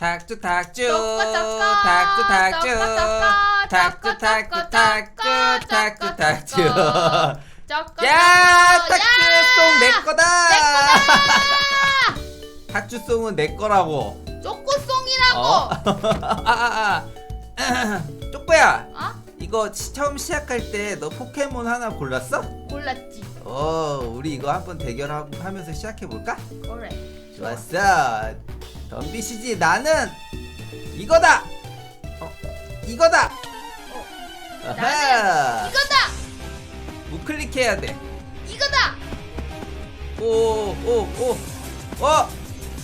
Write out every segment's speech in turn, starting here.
탁주 쪼꼬, 탁주 쪼꼬, 탁주 탁주 쪼꼬, 탁주 쪼꼬, 야. 탁주송 내 야, 거다 탁주송은 내 거라고 쪼꼬송이라고. 어? 아아아 어? 이거 시- 처음 시작할 때 너 포켓몬 하나 골랐어? 골랐지. 어 우리 이거 한번 대결하면서 시작해볼까? 그래. 좋았어 덤비시지. 나는 이거다. 어 이거다. 어, 아하. 이거다. 우클릭해야 돼. 이거다. 오 오 오. 어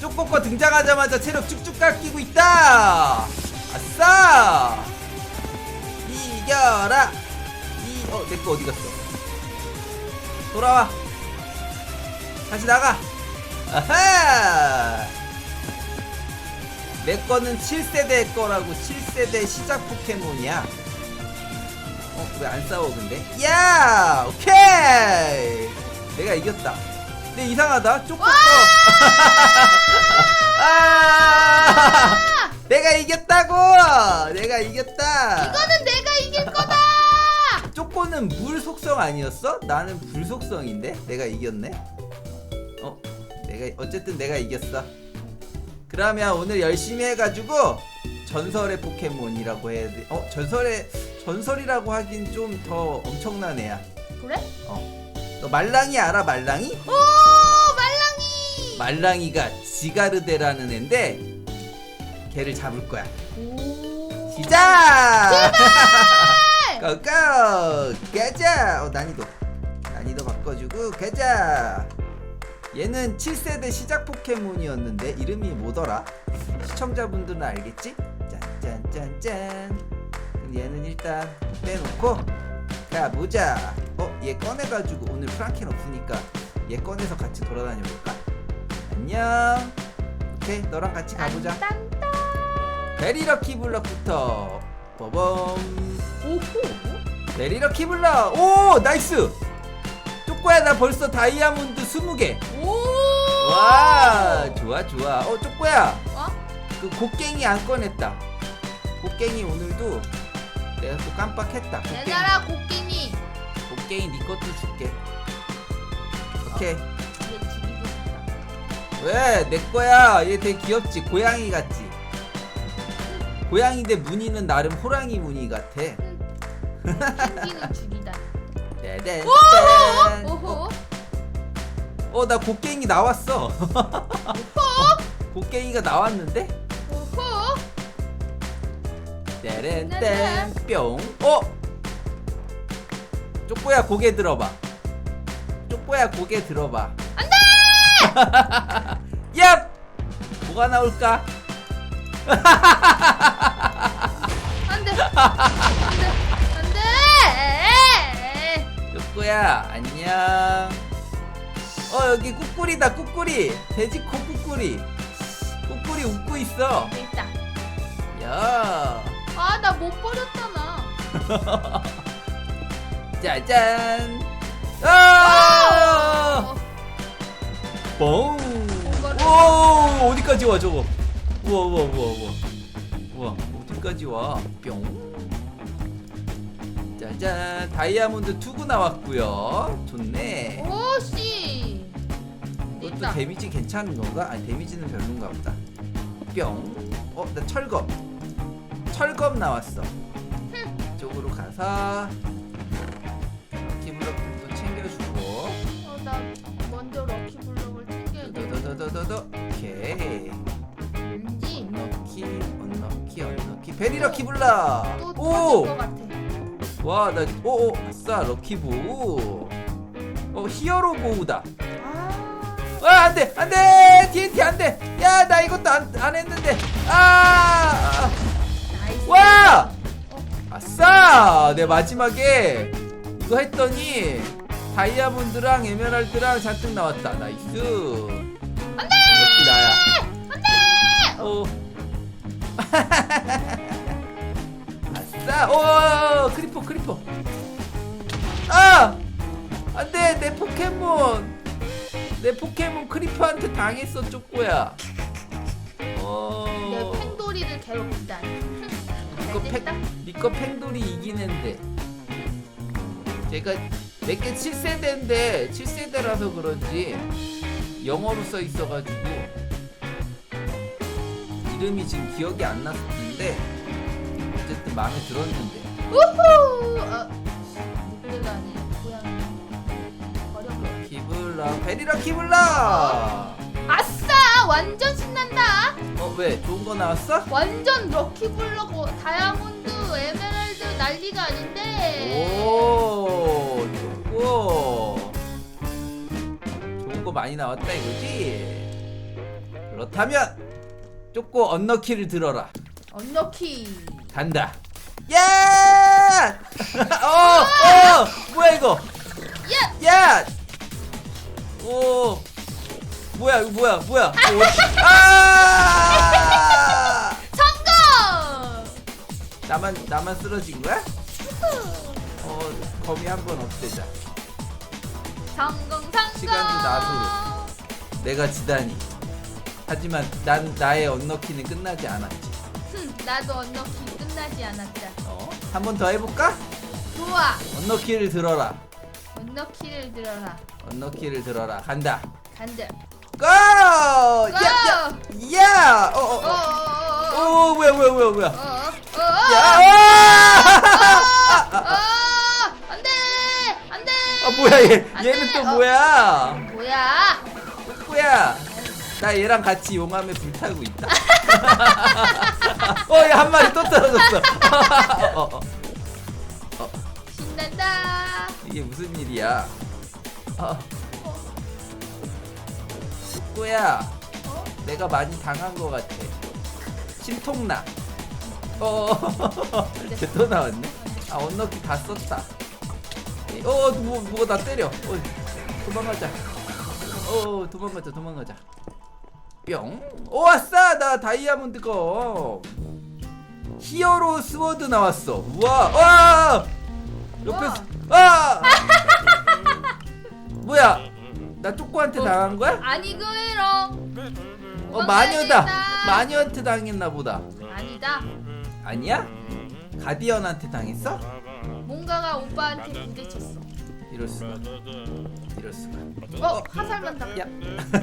쪼꼬꺼 등장하자마자 체력 쭉쭉 깎이고 있다. 아싸. 이겨라. 이 어 내 거 어디 갔어? 돌아와. 다시 나가. 아하 내 거는 7세대 거라고 7세대 시작 포켓몬이야. 어 왜 안 싸워 근데? 야! 오케이! 내가 이겼다. 근데 이상하다. 쪼꼬꺼 아! 내가 이겼다고! 내가 이겼다. 이거는 내가 이길 거다. 쪼꼬는 물 속성 아니었어? 나는 불 속성인데? 내가 이겼네. 어, 내가 어쨌든 내가 이겼어. 그러면 오늘 열심히 해가지고 전설의 포켓몬이라고 해야 돼. 어, 전설의 전설이라고 하긴 좀 더 엄청난 애야. 그래? 어, 너 말랑이 알아? 말랑이? 오 말랑이. 말랑이가 지가르데라는 애인데 걔를 잡을 거야. 오. 시작! 고고! 가자! 어, 난이도. 난이도 바꿔주고, 가자! 얘는 7세대 시작 포켓몬이었는데, 이름이 뭐더라? 시청자분들은 알겠지? 짠짠짠짠. 그럼 얘는 일단 빼놓고, 가보자! 어, 얘 꺼내가지고, 오늘 프랑켄 없으니까, 얘 꺼내서 같이 돌아다녀볼까? 안녕! 오케이, 너랑 같이 가보자. 딴딴. 베리럭키 블럭부터 버범 오호. 베리럭키 블럭 오 나이스 쪼꼬야 나 벌써 다이아몬드 20개 오. 와 좋아 좋아. 어 쪼꼬야. 어? 그 곡괭이 안 꺼냈다. 곡괭이 오늘도 내가 또 깜빡했다. 곡괭이. 얘들아 곡괭이. 곡괭이 네 것도 줄게. 오케이. 얘 죽이고 싶다. 왜? 내 거야. 얘 되게 귀엽지? 고양이 같지? 고양이인데 무늬는 나름 호랑이 무늬 같아. 펭귄을 죽이다. 떼댄 오호. 어 나 곡괭이 나왔어 곡괭이가 나왔는데 오호. 떼렌땡 뿅 어? 쪼꼬야 고개 들어봐 쪼꼬야 고개 들어봐 안돼 얍 뭐가 나올까 안돼. 안돼. 안돼. 쪼꼬야 안녕 어 여기 꾸꾸리다 꾸꾸리. 돼지코 꾸꾸리. 꾸꾸리 웃고 있어. 있다. 야. 아 나 못 버렸잖아. 짜잔 아! 뻥! 뭔가를 오 어디까지 와 저거? 우와 우와 우와 우와. 우와 어디까지 와? 뿅! 짜잔 다이아몬드 투구 나왔고요. 좋네. 오씨. 있다. 데미지 괜찮은 건가? 아니 데미지는 별론가 보다 뿅! 어? 나 철검 철검 나왔어 이쪽으로 가서 럭키블럭도 챙겨주고 어, 나 먼저 럭키 블럭을 챙겨야 돼. 더더더더더더 오케이 왠지 언럭키 언럭키 언럭키 베리 럭키 블락 또것 오! 같아. 와 나 오오 아싸 럭키보 어 히어로 보우다 아. 아 안돼 안돼 TNT 안돼 야 나 이것도 안, 안 했는데 아. 와! 어, 아싸! 내 마지막에 이거 했더니 다이아몬드랑 에메랄드랑 잔뜩 나왔다. 나이스. 안돼! 나야. 안돼! 어. 아싸! 오! 크리퍼 크리퍼. 아! 안돼 내 포켓몬 내 포켓몬 크리퍼한테 당했어 쪼꼬야. 어. 내 펭귄 팬돌이를 괴롭히다. 니꺼 팽 니꺼 팽돌이 이기는데 제가 내게 7세대인데 7세대라서 그런지 영어로 써 있어가지고 이름이 지금 기억이 안 났는데 어쨌든 마음에 들었는데 우후! 어, 키블라 베리라 키블라 아싸! 완전 신난다! 어 왜 좋은 거 나왔어? 완전 럭키블럭, 뭐, 다이아몬드, 에메랄드 난리가 아닌데. 오 좋고 좋은 거 많이 나왔다 이거지 그렇다면 쪼꼬 언너키를 들어라 언럭키. 간다 야! 어! 어! 뭐야 이거 야! 야! 오 뭐야 이거 뭐야 뭐야 오, 아! 성공! 나만 나만 쓰러진 거야? 어 거미 한 번 없애자 성공, 성공! 시간도 나도. 내가 지다니 하지만 난 나의 언너키는 끝나지 않았지 흠, 나도 언럭키 끝나지 않았다. 어? 한 번 더 해볼까? 좋아! 언너키를 들어라 언럭키를 들어라. 언너키를 들어라 간다 간다. 고! 야! 고! 야! 야! 어, 어, 어, 어, 어. 어, 어, 오 뭐야 뭐야 뭐야 뭐야 어, 어, 어, 야! 어, 어, 안 돼! 안 돼! 아 뭐야 얘 안 얘는 돼. 또 어. 뭐야 뭐야? 뭐야 나 얘랑 같이 용암에 불타고 있다 어 얘 한 마리 또 떨어졌어 어, 어, 어. 이게 무슨 일이야? 어. 축구야 어? 내가 많이 당한 것 같아. 심통나. 어, 쟤또 나왔네. 아 언너키 다 썼다. 어 뭐, 뭐가 나 때려. 어, 도망가자. 어 도망가자 도망가자. 뿅 오 왔어 나 다이아몬드 거. 히어로 스워드 나왔어. 우와! 와 옆에 아 뭐야 나 쪼꼬한테 당한 거야? 아니고요. 어 마녀다 마녀한테 당했나 보다 아니다. 아니야? 가디언한테 당했어? 뭔가가 오빠한테 부딪혔어. 이럴 수가 이럴 수가 어, 화살 만 다. 야.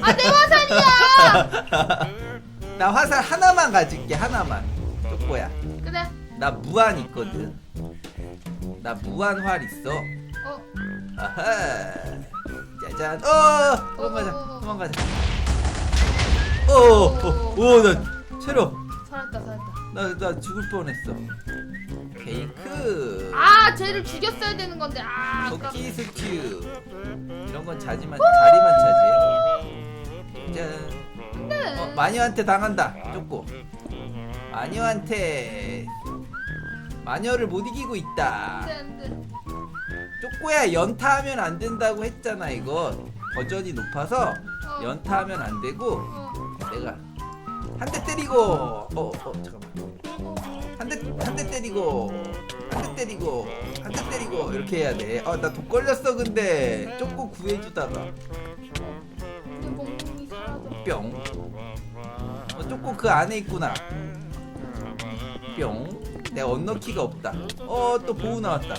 아, 내 화살이야. 나 화살 하나만 가질게 하나만 쪼꼬야 그래. 나 무한 있거든 나 무한 활 있어. 어, 아하. 짜잔. 어! 도망가자. 어. 도망가자. 어 오 나 체력. 살았다, 살았다. 나, 나 죽을 뻔했어. 케이크. 아, 쟤를 죽였어야 되는 건데. 아, 아까. 토끼 스튜. 이런 건 자지만 자리만 차지 짠. 네. 어, 마녀한테 당한다. 쪼꼬 마녀한테 마녀를 못 이기고 있다. 안 돼, 안 돼. 쪼꼬야 연타하면 안 된다고 했잖아 이거 버전이 높아서 어. 연타하면 안 되고 어, 내가 한 대 때리고 어, 어 잠깐만. 어, 한대 한 대 때리고 한 대 때리고 한 대 때리고 이렇게 해야 돼아나 독 걸렸어 근데. 쪼꼬 구해주다가. 사라져. 뿅. 어, 쪼꼬 그 안에 있구나. 뿅 내 언너키가 없다. 어 또 보우 나왔다.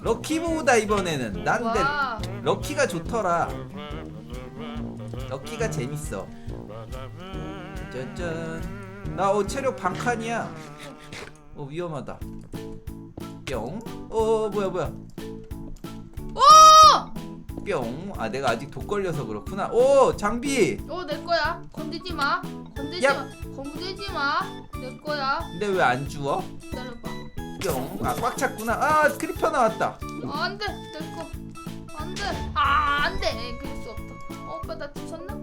럭키 보우다 이번에는. 난데 와. 럭키가 좋더라. 럭키가 재밌어. 짠짠. 나어 체력 반칸이야. 어 위험하다. 뿅어 뭐야 뭐야. 오! 뿅 아 내가 아직 독 걸려서 그렇구나 오 장비 어, 내 거야. 건드지 마. 건드지 야. 마. 건드지 마. 내 거야. 근데 왜 안 주워 기다려봐. 뿅 아꽉 찼구나 아 크리퍼 나왔다 아, 안 돼. 내 거. 안 돼. 아, 안 돼. 그럴 수 없다. 어, 오빠 나 주셨나?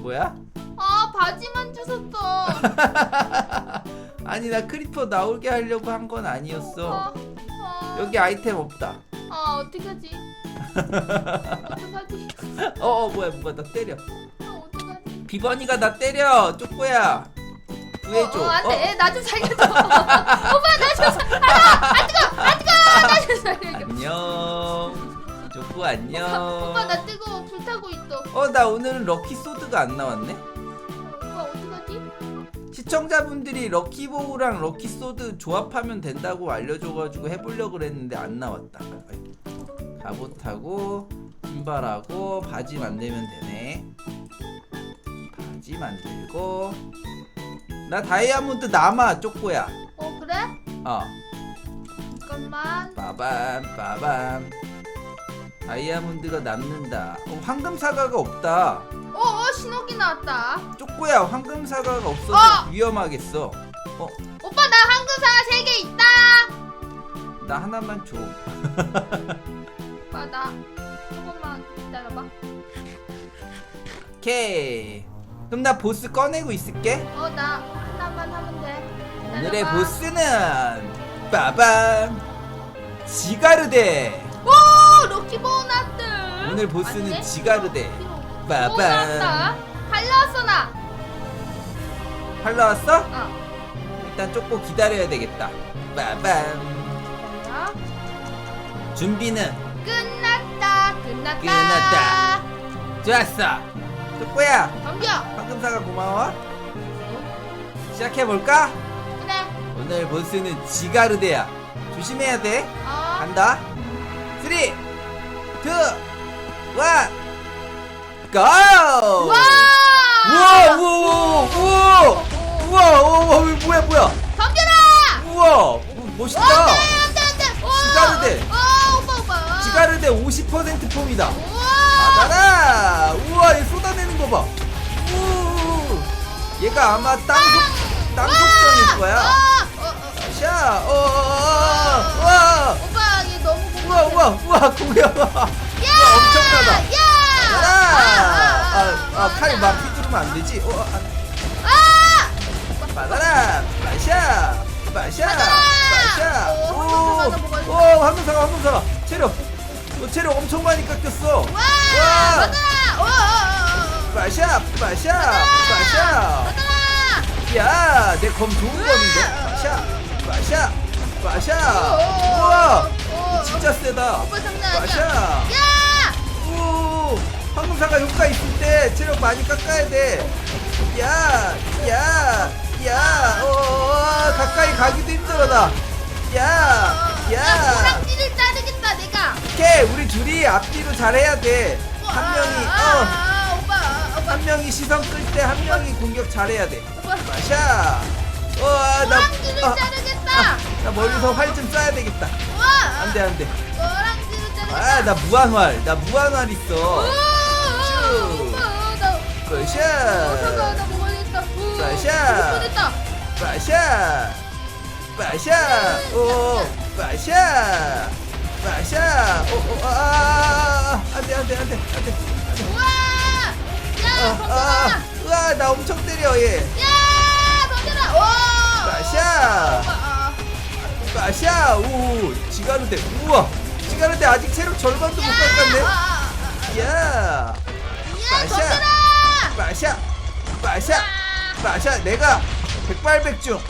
뭐야 아, 바지만 주셨어. 아니 나 크리퍼 나오게 하려고 한 건 아니었어 아, 아, 여기 아이템 없다 아, 어떡하지? 어떡하지? 어, 어 뭐야 뭐가 나 때려 아, 어떡하지? 비번이가 나 때려 쪼꼬야 구해줘 어, 어, 안 돼. 나 좀 살려줘. 오빠, 나 좀 살. 아, 안 뜨거. 안 뜨거. 나 좀 살려줘. 안녕 쪼꼬 안녕 오빠, 나 뜨거워. 불타고 있어. 어 나 오늘은 럭키 소드가 안 나왔네? 시청자분들이 럭키보우랑 럭키소드 조합하면 된다고 알려줘가지고 해보려고 그랬는데 안 나왔다. 갑옷하고 신발하고 바지 만들면 되네. 바지 만들고 나 다이아몬드 남아 쪼꼬야. 어 그래? 어 잠깐만. 빠밤 빠밤 다이아몬드가 남는다. 어, 황금 사과가 없다. 어, 어 신호기 나왔다. 쪼꼬야 황금 사과가 없어서 어! 위험하겠어. 어 오빠 나 황금사과 세 개 있다. 나 하나만 줘. 오빠 나 조금만 기다려봐. 오케이. 그럼 나 보스 꺼내고 있을게. 어 나 하나만 하면 돼. 오늘의 기다려봐. 보스는 빠밤 지가르데. 오 럭키 보너들. 오늘 보스는? 지가르데. 오 빠밤. 나왔다. 달려왔어 나. 팔 나왔어? 어. 일단 조금 기다려야 되겠다. 빠밤. 자, 준비는 끝났다. 끝났다. 끝났다. 좋았어. 쪼꼬야 덤벼. 황금사가 고마워. 시작해 볼까? 그래. 오늘 보스는 지가르데야. 조심해야 돼. 어. 간다. 3, 2, 1, 고! 와. 우와, 우와, 우와, 우와, 우와, 우와, 우와, 뭐야, 뭐야, 덤벼라. 우와, 오, 멋있다. 안돼 안돼 안돼. 지가르데. 어 오빠 오빠. 지가르데 50% 폼이다. 우와. 받아라. 우와, 얘 쏟아내는 거 봐. 우, 얘가 아마 땅 속, 땅 속성일 거야. 어, 어, 어. 샤, 어, 어, 어, 어, 와, 오빠 얘 너무 우와, 우와, 우와, 고야. 야! 엄청나다. 야! 가라! 아, 아, 아, 칼 막 휘두르면 안 되지. 어, 아, 아! 받아라! 마샤! 마샤! 마샤! 오, 오! 오, 황금사과, 황금사과! 체력! 너 체력 엄청 많이 깎였어! 와! 와! 마샤! 마샤! 마샤! 야! 내 검 좋은 검인데? 마샤! 마샤! 마샤! 오, 우와! 오, 진짜 세다! 마샤! 황금사가 효과 있을 때 체력 많이 깎아야 돼. 야! 야! 야! 어, 가까이 가기도 힘들어 나. 야! 야, 야! 호랑지를 자르겠다 내가. 오케이, 우리 둘이 앞뒤로 잘해야 돼. 한 명이 아, 어, 아, 오빠, 오빠, 한 명이 시선 끌 때 한 명이 공격 잘해야 돼. 오빠. 마샤! 와, 나 호랑지를 아, 자르겠다. 나 멀리서 활 좀 쏴야 되겠다. 와! 안 돼, 안 돼. 호랑지를 자르겠다. 아, 나 무한활. 나 무한활 오, 있어. 슈. 오 마샤! 오빠가 나. 오, 마샤! 못했다. 빠샤 빠샤 오 빠샤 빠샤 오아 안돼 안돼 안돼 안돼 우와! 야, 덤벼라! 아, 우와 나 엄청 때려 얘 야, 덤벼라! 오! 빠샤 아, 빠샤 오 지가르데 우와 지가르데 아직 체력 절반도 못 깎았네 아, 아, 야 야, 빠샤 덤 벼라! 빠샤 빠샤 빠샤 내가 백발백중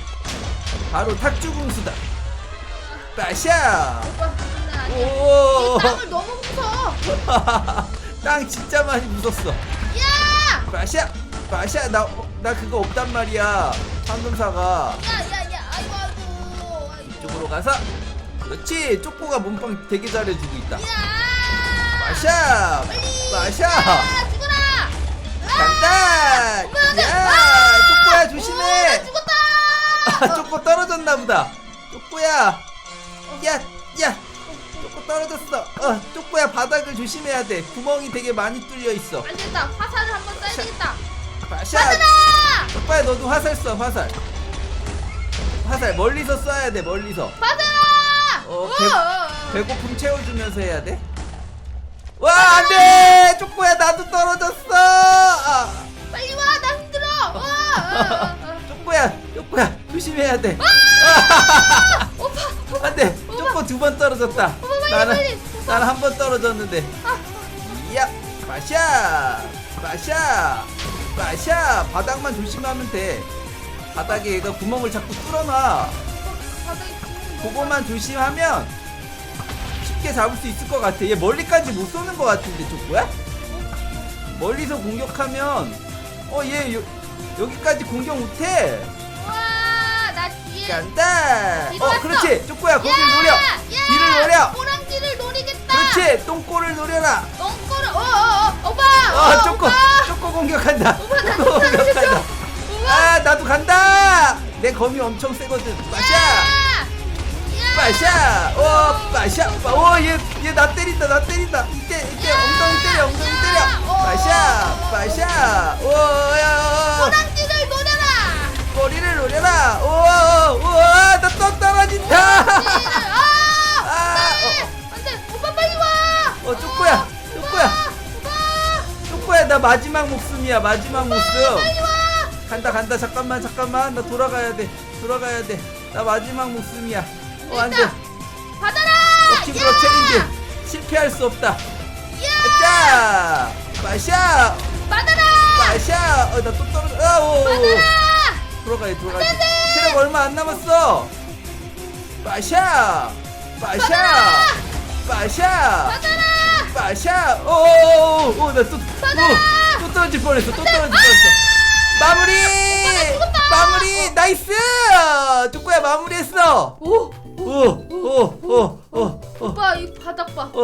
바로 탁주공수다 빠샤 오빠, 장난 아니야. 오 이 땅을 너무 무서워. 땅 진짜 많이 무섭어 야! 빠샤 빠샤 나, 나 그거 없단 말이야 황금사가 야, 야, 야, 아이고, 아이고. 아이고. 이쪽으로 가서 그렇지 쪼꼬가 몸빵 되게 잘해주고 있다 야! 빠샤 빨리! 빠샤 야, 오빠, 나- 야 아! 쪼꼬야 오, 나 조심해 죽었다! 아 쪼꼬 떨어졌나 보다 쪼꼬야 야 야 쪼꼬 떨어졌어 어 쪼꼬야 바닥을 조심해야 돼 구멍이 되게 많이 뚫려 있어 안 되겠다. 화살을 한번 쏴야 되겠다. 빠샤 받아라! 오빠야 너도 화살 쏴 화살 화살 멀리서 쏴야 돼 멀리서 받아라! 어, 오! 배- 배고픔 채워주면서 해야 돼. 와 안돼 쪼꼬야 나도 떨어졌어. 아, 빨리 와, 나 힘들어. 와! 아, 아, 쪼꼬야 쪼꼬야 조심해야 돼. 아. 오빠, 오빠. 안돼 쪼꼬 두번 떨어졌다. 빨리, 나는 빨리. 나는 한 번 떨어졌는데. 아, 이야 마샤 마샤 마샤 바닥만 조심하면 돼. 바닥에 얘가 구멍을 자꾸 뚫어놔. 바닥에 구멍이 그거만 조심하면 쉽게 잡을 수 있을 것 같아. 얘 멀리까지 못 쏘는 것 같은데 쪼꼬야? 멀리서 공격하면 어얘 여기까지 공격 못해? 우와 나 뒤에 간다! 뒤로 어 왔어. 그렇지. 쪼꼬야 거기를 노려. 야, 뒤를 노려. 호랑지를 노리겠다. 그렇지. 똥꼬를 노려라. 똥꼬를 어어어 오빠 어 어, 쪼꼬 오빠. 쪼꼬 공격한다. 오빠 나 쪼꼬 좀 살려줘 공격한다. 우와 아 나도 간다! 내 검이 엄청 세거든. 빠샤 야! 빠샤 오 빠샤 오얘얘 나 때린다 나 때린다. 이때 이때 엉덩이 때려 엉덩이 야! 때려. 어. 빠샤 빠샤. 오야 호랑지를 노려라. 꼬리를 노려라. 오오나 또 떨어진다. 아 아, 안돼 오빠 빨리 와. 어 쪼꼬야 쪼꼬야. 오빠 쪼꼬야 나 마지막 목숨이야 마지막 목숨. 간다 간다. 잠깐만 잠깐만. 나 돌아가야 돼 돌아가야 돼나 마지막 목숨이야 어 안돼. 됐다. 받아라! 럭키브럭 챌린지. 실패할 수 없다. 야! 자 마샤 받아라! 마샤 어 나 또 떨어져 아오 받아라! 돌아가야 돌아가야 체력 얼마 안 남았어. 마샤 마샤 마샤 받아라! 마샤 오오나또또 또 떨어질 뻔했어 또 떨어질 뻔했어. 마무리! 죽었다. 마무리! 나이스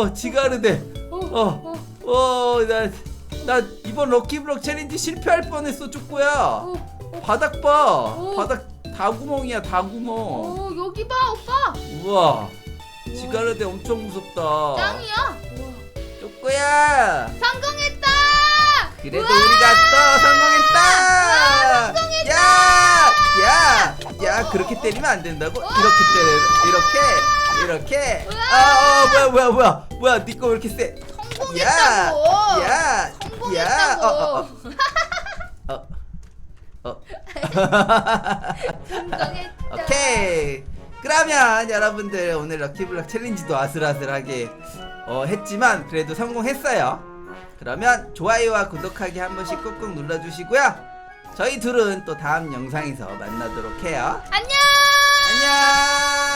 어, 지가르대 어, 어. 나 이번 럭키블럭 챌린지 실패할 뻔했어 쭈꾸야 어, 바닥 봐 어. 바닥 다 구멍이야 다 구멍 어 여기 봐 오빠 우와 지가르대 엄청 무섭다 짱이야. 쭈꾸야 성공했다 그래도 우와! 우리가 또 성공했다 성공했다! 야! 야! 야 그렇게 때리면 안 된다고? 이렇게 때려 이렇게 이렇게 우 어, 뭐야 뭐야 뭐야 뭐야 니꺼 왜 이렇게 세 야! 성공했다고 야! 야! 성공했다고 어, 어, 어. 어. 성공했다 오케이. 그러면 여러분들 오늘 럭키블럭 챌린지도 아슬아슬하게 어, 했지만 그래도 성공했어요. 그러면 좋아요와 구독하기 한 번씩 꾹꾹 눌러주시고요. 저희 둘은 또 다음 영상에서 만나도록 해요. 안녕 안녕.